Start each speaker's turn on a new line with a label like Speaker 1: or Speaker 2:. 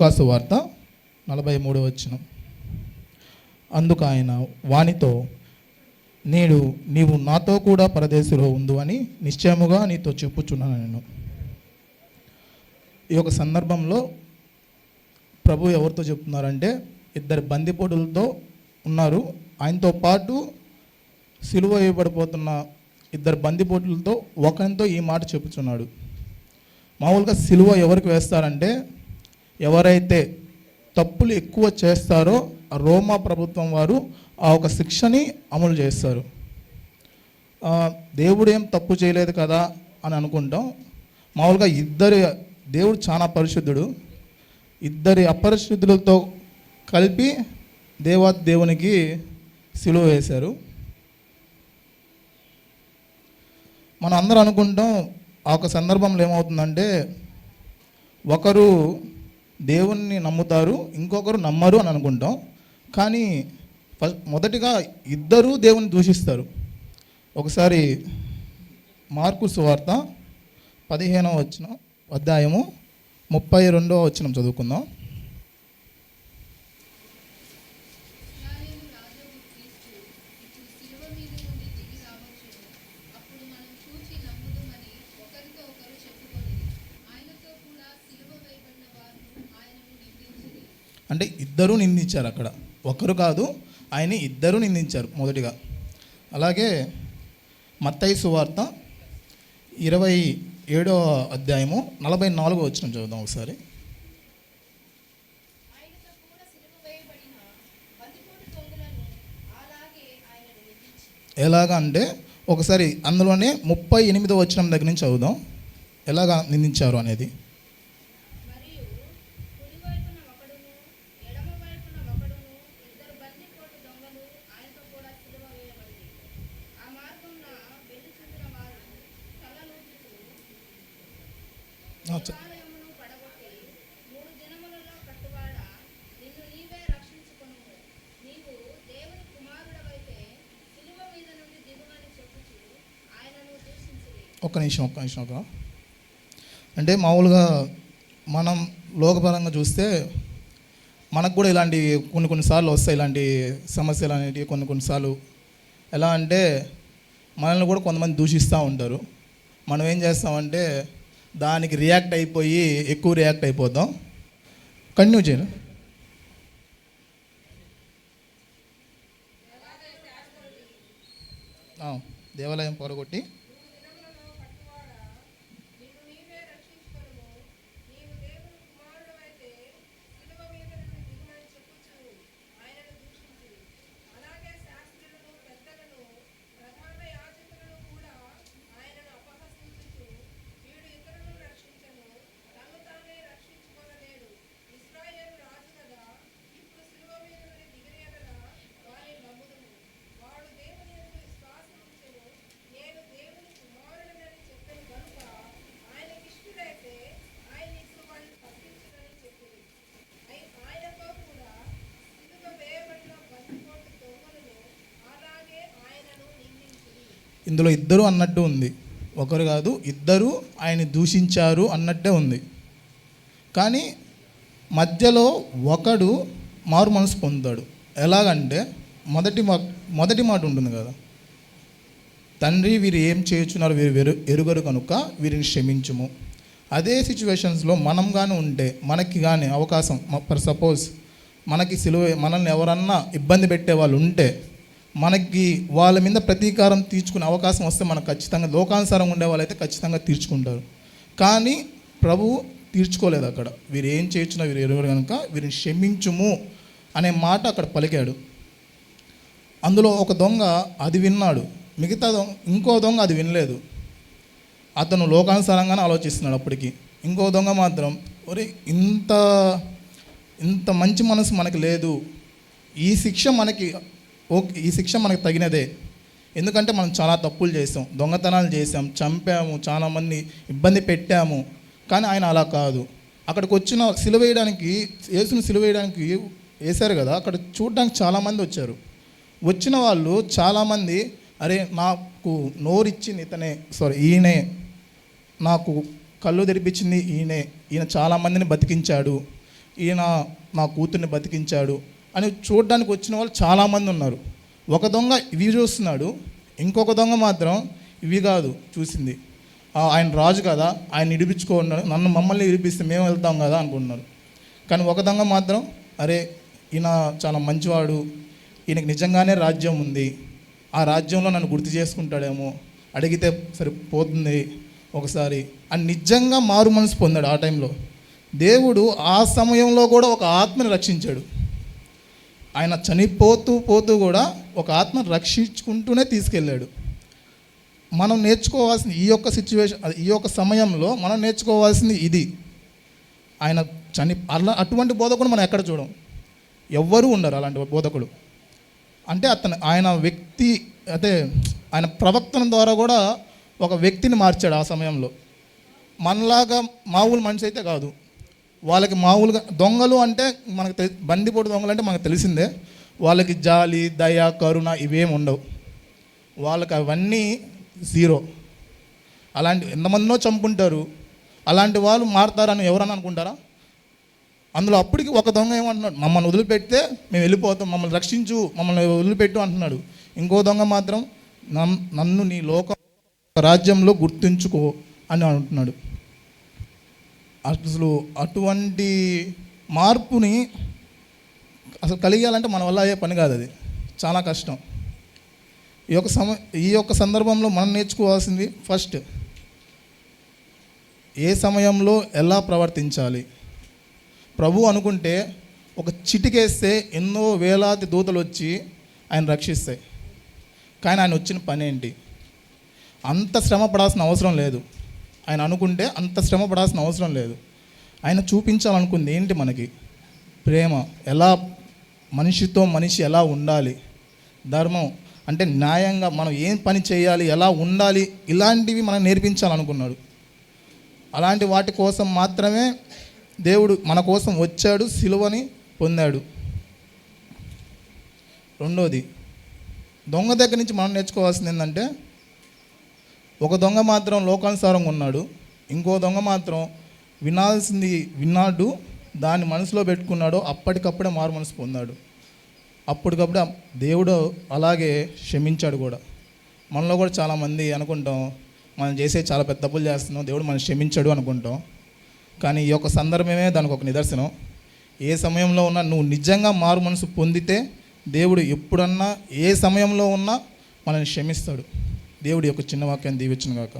Speaker 1: లూకాసు వార్త నలభై మూడు వచ్చిన అందుకు ఆయన వానితో నేడు నీవు నాతో కూడా పరదేశంలో ఉండు అని నిశ్చయముగా నీతో చెప్పుచున్నాను నేను. ఈ యొక్క సందర్భంలో ప్రభు ఎవరితో చెప్తున్నారంటే ఇద్దరు బందిపోటులతో ఉన్నారు. ఆయనతో పాటు సిలువ వేయబడిపోతున్న ఇద్దరు బందిపోటులతో ఒకరితో ఈ మాట చెప్పుచున్నాడు. మామూలుగా సిలువ ఎవరికి వేస్తారంటే ఎవరైతే తప్పులు ఎక్కువ చేస్తారో రోమా ప్రభుత్వం వారు ఆ ఒక శిక్షని అమలు చేస్తారు. దేవుడు ఏం తప్పు చేయలేదు కదా అని అనుకుంటాం. మామూలుగా ఇద్దరు దేవుడు చాలా పరిశుద్ధుడు. ఇద్దరి అపరిశుద్ధులతో కలిపి దేవా దేవునికి సిలువ వేశారు. మనం అందరం అనుకుంటాం ఆ ఒక సందర్భంలో ఏమవుతుందంటే ఒకరు దేవుణ్ణి నమ్ముతారు ఇంకొకరు నమ్మరు అని అనుకుంటాం. కానీ మొదటిగా ఇద్దరూ దేవుని దూషిస్తారు. ఒకసారి మార్కు సువార్త పదిహేనవ వచ్చిన అధ్యాయము ముప్పై రెండవ వచ్చిన చదువుకుందాం
Speaker 2: ఇస్రాయేలు రాజు క్రీస్తు ఇప్పుడు శిలువ మీద నుండి దిగి రావచ్చును అప్పుడు మనం చూచి నమ్ముదుమని ఒకరితో ఒకరు చెప్పుకొని ఆయనతో కూడా శిలువ వేయబడిన వారు ఆయనను నిందించిరి
Speaker 1: అంటే ఇద్దరు నిందించారు అక్కడ. ఒకరు కాదు ఆయన ఇద్దరు నిందించారు మొదటిగా. అలాగే మత్తయి సువార్త ఇరవై ఏడో అధ్యాయము నలభై నాలుగో వచ్చిన చదువుదాం ఒకసారి. ఎలాగా అంటే ఒకసారి అందులోనే ముప్పై ఎనిమిదో వచ్చిన దగ్గర నుంచి చదువుదాం. ఎలాగా నిందించారు అనేది
Speaker 2: మరియు కుడివైపున ఒకడును ఎడమ వైపున ఒకడును ఇద్దరు బందిపోటు దొంగలు ఆయనతో కూడా సిలువ వేయబడింది ఆ మార్గంన వెళ్ళుచుండిన వారు తలలూపుతూ
Speaker 1: ఆ, చ-
Speaker 2: దేవాలయమును పడగొట్టి మూడు దినములలో కట్టువాడ నిన్ను నీవే రక్షించుకొనుము నీవు దేవుని కుమారుడవైతే సిలువ మీద నుండి దిగుమని చెప్పుచు ఆయనను దూషించిరి
Speaker 1: ఒక్క నిమిషం ఒక్క నిమిషం ఒక అంటే మామూలుగా మనం లోకపరంగా చూస్తే మనకు కూడా ఇలాంటి కొన్ని కొన్నిసార్లు వస్తాయి ఇలాంటి సమస్యలు అనేటివి కొన్ని కొన్నిసార్లు ఎలా అంటే మనల్ని కూడా కొంతమంది దూషిస్తూ ఉంటారు. మనం ఏం చేస్తామంటే దానికి రియాక్ట్ అయిపోయి ఎక్కువ రియాక్ట్ అయిపోతాం. కంటిన్యూ చేయను దేవాలయం పొరగొట్టి ఇందులో ఇద్దరు అన్నట్టు ఉంది. ఒకరు కాదు ఇద్దరు ఆయన దూషించారు అన్నట్టే ఉంది. కానీ మధ్యలో ఒకడు మారు మనసు పొందుతాడు. ఎలాగంటే మొదటి మా మొదటి మాట ఉంటుంది కదా. తండ్రి వీరు ఏం చేయుచున్నారు? వీరు వెరు ఎరుగరు కనుక వీరిని క్షమించుము. అదే సిచ్యువేషన్స్లో మనం కానీ ఉంటే మనకి కానీ అవకాశం. ఫర్ సపోజ్ మనకి సిలువ మనల్ని ఎవరన్నా ఇబ్బంది పెట్టే వాళ్ళు ఉంటే మనకి వాళ్ళ మీద ప్రతీకారం తీర్చుకునే అవకాశం వస్తే మనకు ఖచ్చితంగా లోకానుసారం ఉండే వాళ్ళైతే ఖచ్చితంగా తీర్చుకుంటారు. కానీ ప్రభు తీర్చుకోలేదు అక్కడ. వీరు ఏం చేయించినా వీరు ఎరుగరు కనుక వీరిని క్షమించుము అనే మాట అక్కడ పలికాడు. అందులో ఒక దొంగ అది విన్నాడు. మిగతా దొంగ ఇంకో దొంగ అది వినలేదు. అతను లోకానుసారంగానే ఆలోచిస్తున్నాడు అప్పటికి. ఇంకో దొంగ మాత్రం ఒరే ఇంత ఇంత మంచి మనసు మనకి లేదు. ఈ శిక్ష మనకి ఓకే ఈ శిక్ష మనకి తగినదే. ఎందుకంటే మనం చాలా తప్పులు చేసాం. దొంగతనాలు చేసాం. చంపాము. చాలామంది ఇబ్బంది పెట్టాము. కానీ ఆయన అలా కాదు. అక్కడికి వచ్చిన సిలువేయడానికి యేసును సిలువేయడానికి వేశారు కదా. అక్కడ చూడడానికి చాలామంది వచ్చారు. వచ్చిన వాళ్ళు చాలామంది అరే నాకు నోరిచ్చింది ఇతనే. సారీ ఈయనే. నాకు కళ్ళు తెరిపించింది ఈయనే. ఈయన చాలామందిని బతికించాడు. ఈయన నా కూతుర్ని బతికించాడు. అని చూడడానికి వచ్చిన వాళ్ళు చాలామంది ఉన్నారు. ఒక దొంగ ఇవి చూస్తున్నాడు ఇంకొక దొంగ మాత్రం ఇవి కాదు చూసింది. ఆయన రాజు కదా ఆయన ఇడిపించుకున్నాడు నన్ను మమ్మల్ని ఇడిపిస్తే మేము వెళ్తాం కదా అనుకుంటున్నారు. కానీ ఒక దొంగ మాత్రం అరే ఈయన చాలా మంచివాడు ఈయనకి నిజంగానే రాజ్యం ఉంది ఆ రాజ్యంలో నన్ను గుర్తు చేసుకుంటాడేమో అడిగితే సరిపోతుంది ఒకసారి అని నిజంగా మారు మనసు పొందాడు ఆ టైంలో. దేవుడు ఆ సమయంలో కూడా ఒక ఆత్మని రక్షించాడు. ఆయన చనిపోతూ పోతూ కూడా ఒక ఆత్మను రక్షించుకుంటూనే తీసుకెళ్ళాడు. మనం నేర్చుకోవాల్సింది ఈ యొక్క సిచ్యువేషన్ ఈ యొక్క సమయంలో మనం నేర్చుకోవాల్సింది ఇది. ఆయన చని అలా అటువంటి బోధకుడు మనం ఎక్కడ చూడం? ఎవ్వరూ ఉండరు అలాంటి బోధకుడు. అంటే అతను ఆయన వ్యక్తి అయితే ఆయన ప్రవక్తన ద్వారా కూడా ఒక వ్యక్తిని మార్చాడు ఆ సమయంలో. మనలాగా మామూలు మనిషి అయితే కాదు. వాళ్ళకి మామూలుగా దొంగలు అంటే మనకు తెలి బందిపోటు దొంగలు అంటే మనకు తెలిసిందే. వాళ్ళకి జాలి దయ కరుణ ఇవేం ఉండవు. వాళ్ళకి అవన్నీ జీరో. అలాంటి ఎంతమందినో చంపుంటారు. అలాంటి వాళ్ళు మారుతారని ఎవరని అనుకుంటారా? అందులో అప్పటికి ఒక దొంగ ఏమంటున్నాడు మమ్మల్ని వదిలిపెడితే మేము వెళ్ళిపోతాం మమ్మల్ని రక్షించు మమ్మల్ని వదిలిపెట్టు అంటున్నాడు. ఇంకో దొంగ మాత్రం నన్- నన్ను నీ లోక రాజ్యంలో గుర్తుంచుకో అని అంటున్నాడు. అసలు అటువంటి మార్పుని అసలు కలిగాలంటే మన వల్ల అయ్యే పని కాదు అది. చాలా కష్టం. ఈ యొక్క సమ ఈ యొక్క సందర్భంలో మనం నేర్చుకోవాల్సింది ఫస్ట్ ఏ సమయంలో ఎలా ప్రవర్తించాలి? ప్రభు అనుకుంటే ఒక చిటికేస్తే ఎన్నో వేలాది దూతలు వచ్చి ఆయన రక్షిస్తాయి. కానీ ఆయన వచ్చిన పని ఏంటి అంత శ్రమ పడాల్సిన అవసరం లేదు. ఆయన అనుకుంటే అంత శ్రమ పడాల్సిన అవసరం లేదు. ఆయన చూపించాలనుకుంది ఏంటి మనకి? ప్రేమ. ఎలా మనిషితో మనిషి ఎలా ఉండాలి? ధర్మం. అంటే న్యాయంగా మనం ఏం పని చేయాలి ఎలా ఉండాలి ఇలాంటివి మనం నేర్పించాలనుకున్నాడు. అలాంటి వాటి కోసం మాత్రమే దేవుడు మన కోసం వచ్చాడు సిలువని పొందాడు. రెండోది దొంగ దగ్గర నుంచి మనం నేర్చుకోవాల్సింది ఏంటంటే ఒక దొంగ మాత్రం లోకానుసారంగా ఉన్నాడు. ఇంకో దొంగ మాత్రం వినాల్సింది విన్నాడు దాన్ని మనసులో పెట్టుకున్నాడు అప్పటికప్పుడే మారు మనసు పొందాడు. అప్పటికప్పుడే దేవుడు అలాగే క్షమించాడు కూడా. మనలో కూడా చాలామంది అనుకుంటాం మనం చేసే చాలా పెద్ద తప్పులు చేస్తున్నాం దేవుడు మనం క్షమించాడు అనుకుంటాం. కానీ ఈ యొక్క సందర్భమే దానికి ఒక నిదర్శనం. ఏ సమయంలో ఉన్నా నువ్వు నిజంగా మారు మనసు పొందితే దేవుడు ఎప్పుడన్నా ఏ సమయంలో ఉన్నా మనల్ని క్షమిస్తాడు. దేవుడి యొక్క చిన్న వాక్యాన్ని దీవించను గాక